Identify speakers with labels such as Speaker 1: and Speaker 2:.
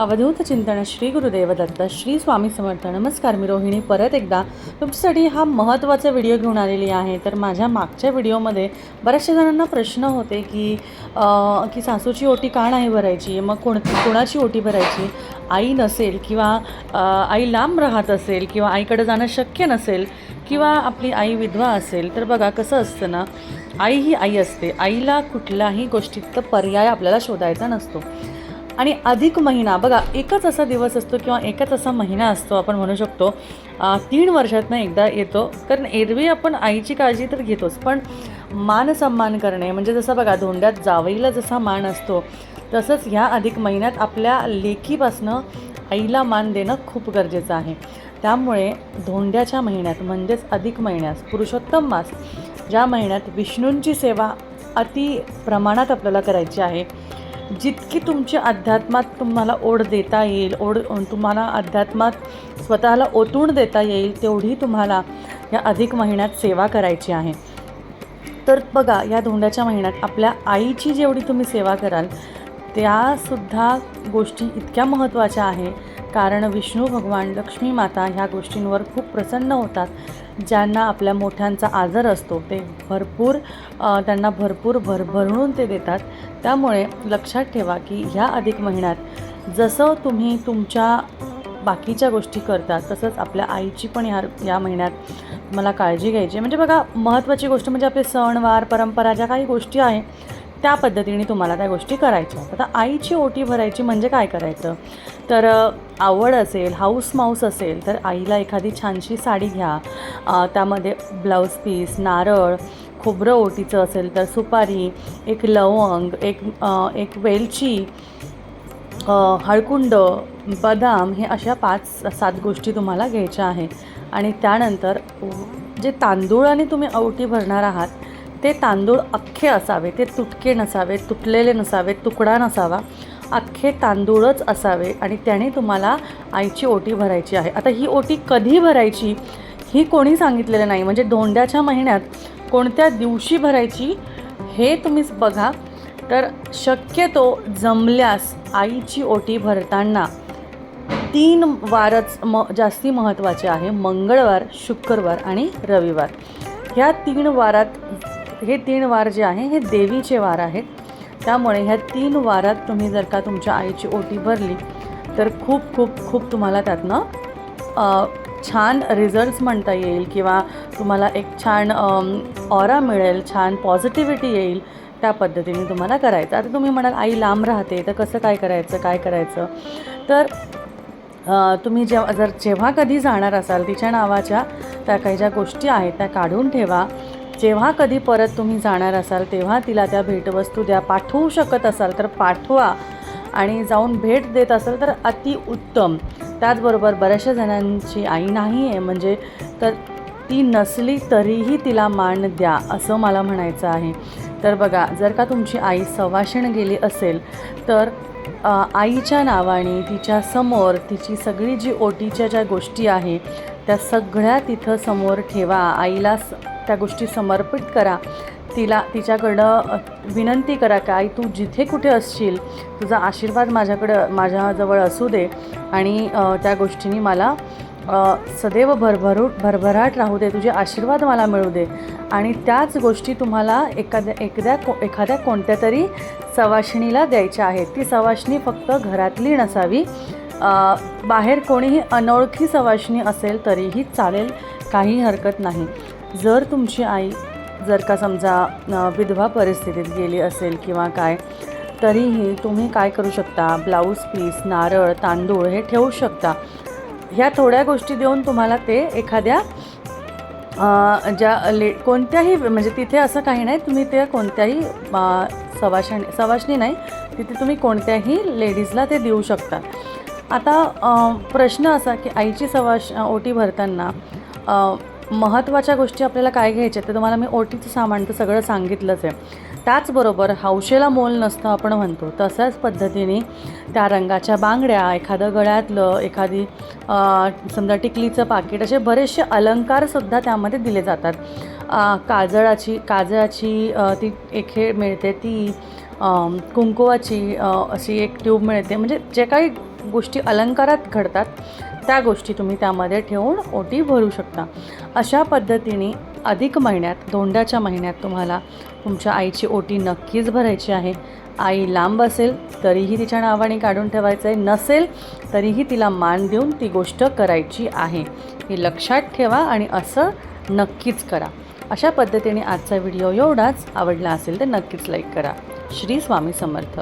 Speaker 1: अवधूत चिंतन श्री गुरुदेव दत्त श्री स्वामी समर्थ. नमस्कार मी रोहिणी. परत एकदा तुमच्यासाठी हा महत्त्वाचा व्हिडिओ घेऊन आलेली आहे. तर माझ्या मागच्या व्हिडिओमध्ये बऱ्याचशा जणांना प्रश्न होते की की सासूची ओटी का नाही भरायची? मग कोण कोणाची ओटी भरायची? आई नसेल किंवा आई लांब राहत असेल किंवा आईकडे जाणं शक्य नसेल किंवा आपली आई विधवा असेल तर बघा कसं असतं ना आई ही आई असते. आईला कुठल्याही गोष्टीत पर्याय आपल्याला शोधायचा नसतो. आणि अधिक महिना बघा एकच असा दिवस असतो किंवा एकच असा महिना असतो आपण म्हणू शकतो. तीन वर्षातनं एकदा येतो कारण एरवी आपण आईची काळजी तर घेतोच पण मान सन्मान करणे म्हणजे जसं बघा धोंड्यात जावईला जसा मान असतो तसंच ह्या अधिक महिन्यात आपल्या लेखीपासनं आईला मान देणं खूप गरजेचं आहे. त्यामुळे धोंड्याच्या महिन्यात म्हणजेच अधिक महिन्यात पुरुषोत्तम मास ज्या महिन्यात विष्णूंची सेवा अति प्रमाणात आपल्याला करायची आहे जितकी तुमची अध्यात्मात तुम्हाला ओढ देता येईल ओढ तुम्हाला अध्यात्मात स्वतःला ओतून देता येईल तेवढी तुम्हाला या अधिक महिन्यात सेवा करायची आहे. तर बघा या धोंड्याच्या महिन्यात आपल्या आईची जेवढी तुम्ही सेवा कराल त्यासुद्धा गोष्टी इतक्या महत्त्वाच्या आहे. कारण विष्णू भगवान लक्ष्मी माता ह्या गोष्टींवर खूप प्रसन्न होतात. ज्यांना आपल्या मोठ्यांचा आदर असतो ते भरपूर त्यांना भरपूर भरभरून ते देतात. त्यामुळे लक्षात ठेवा की ह्या अधिक महिन्यात जसं तुम्ही तुमच्या बाकीच्या गोष्टी करतात तसंच आपल्या आईची पण ह्या या महिन्यात मला काळजी घ्यायची आहे. म्हणजे बघा महत्त्वाची गोष्ट म्हणजे आपले सणवार परंपरा ज्या काही गोष्टी आहे त्या पद्धतीने तुम्हाला त्या गोष्टी करायच्या. आता आईची ओटी भरायची म्हणजे काय करायचं? तर आवड असेल हाऊस माऊस असेल तर आईला एखादी छानशी साडी घ्या. त्यामध्ये ब्लाऊज पीस नारळ खोबरं ओटीचं असेल तर सुपारी एक लवंग एक एक वेलची हळकुंड बदाम हे अशा पाच सात गोष्टी तुम्हाला घ्यायच्या आहे. आणि त्यानंतर जे तांदूळाने तुम्ही ओटी भरणार आहात ते तांदूळ अख्खे असावे ते तुटके नसावे तुटलेले नसावे तुकडा नसावा अख्खे तांदूळच असावे आणि त्याने तुम्हाला आईची ओटी भरायची आहे. आता ही ओटी कधी भरायची ही कोणी सांगितलेलं नाही. म्हणजे धोंड्याच्या महिन्यात कोणत्या दिवशी भरायची हे तुम्ही बघा. तर शक्यतो जमल्यास आईची ओटी भरताना तीन वारच म जास्ती महत्त्वाचे आहे. मंगळवार शुक्रवार आणि रविवार. ह्या तीन वारात हे तीन वार जे आहे हे देवीचे वार आहेत. त्यामुळे ह्या तीन वारात तुम्ही जर का तुमच्या आईची ओटी भरली तर खूप खूप खूप तुम्हाला त्यातनं छान रिझल्ट्स म्हणता येईल किंवा तुम्हाला एक छान ऑरा मिळेल छान पॉझिटिव्हिटी येईल त्या पद्धतीने तुम्हाला करायचं. आता तुम्ही म्हणाल आई लांब राहते तर कसं काय करायचं काय करायचं? तर तुम्ही जेव्हा जर जेव्हा कधी जाणार असाल तिच्या नावाच्या त्या काही ज्या गोष्टी आहेत त्या काढून ठेवा. जेव्हा कधी परत तुम्ही जाणार असाल तेव्हा तिला त्या भेटवस्तू द्या. पाठवू शकत असाल तर पाठवा. आणि जाऊन भेट देत असाल तर अतिउत्तम त्याचबरोबर बऱ्याचशा जणांची आई नाही आहे म्हणजे तर ती नसली तरीही तिला मान द्या असं मला म्हणायचं आहे. तर बघा जर का तुमची आई सवाशण गेली असेल तर आईच्या नावाने तिच्या समोर तिची सगळी जी ओटीच्या ज्या गोष्टी आहे त्या सगळ्या तिथं समोर ठेवा. आईला स त्या गोष्टी समर्पित करा. तिला तिच्याकडं विनंती करा काय आई तू जिथे कुठे असशील तुझा आशीर्वाद माझ्याकडं माझ्याजवळ असू दे आणि त्या गोष्टींनी मला सदैव भरभरू भरभराट राहू दे. तुझे आशीर्वाद मला मिळू दे. आणि त्याच गोष्टी तुम्हाला एखाद्या एकद्या को एखाद्या कोणत्या तरी सवाशिणीला द्यायच्या आहेत. ती सवाशिणी फक्त घरातली नसावी. बाहेर कोणीही अनोळखी सवाशिणी असेल तरीही चालेल काही हरकत नाही. जर तुमची आई जर का समजा विधवा परिस्थितीत गेली असेल किंवा काय तरीही तुम्ही काय करू शकता? ब्लाऊज पीस नारळ तांदूळ हे ठेवू शकता. ह्या थोड्या गोष्टी देऊन तुम्हाला ते एखाद्या ज्या ले कोणत्याही म्हणजे तिथे असं काही नाही तुम्ही ते कोणत्याही अ, सवाशणी सवाशणी नाही तिथे तुम्ही कोणत्याही लेडीजला ते देऊ शकता. आता प्रश्न असा की आईची सवाश ओटी भरताना महत्त्वाच्या गोष्टी आपल्याला काय घ्यायच्या तर तुम्हाला मी ओटीचं सामान तर सगळं सांगितलंच आहे. त्याचबरोबर हौशेला मोल नसतं आपण म्हणतो तशाच पद्धतीने त्या रंगाच्या बांगड्या एखादं गळ्यातलं एखादी समजा टिकलीचं पाकिट असे बरेचसे अलंकारसुद्धा त्यामध्ये दिले जातात. काजळाची काजळाची ती एक हे मिळते ती कुंकुवाची अशी एक ट्यूब मिळते. म्हणजे जे काही गोष्टी अलंकारात घडतात त्या गोष्टी तुम्ही त्यामध्ये ठेवून ओटी भरू शकता. अशा पद्धतीने अधिक महिन्यात धोंड्याच्या महिन्यात तुम्हाला तुमच्या आईची ओटी नक्कीच भरायची आहे. आई लांब असेल तरीही तिच्या नावाने काढून ठेवायचं आहे नसेल तरीही तिला मान देऊन ती गोष्ट करायची आहे. हे लक्षात ठेवा आणि असं नक्कीच करा. अशा पद्धतीने आजचा व्हिडिओ एवढाच. आवडला असेल तर नक्कीच लाईक करा. श्री स्वामी समर्थ.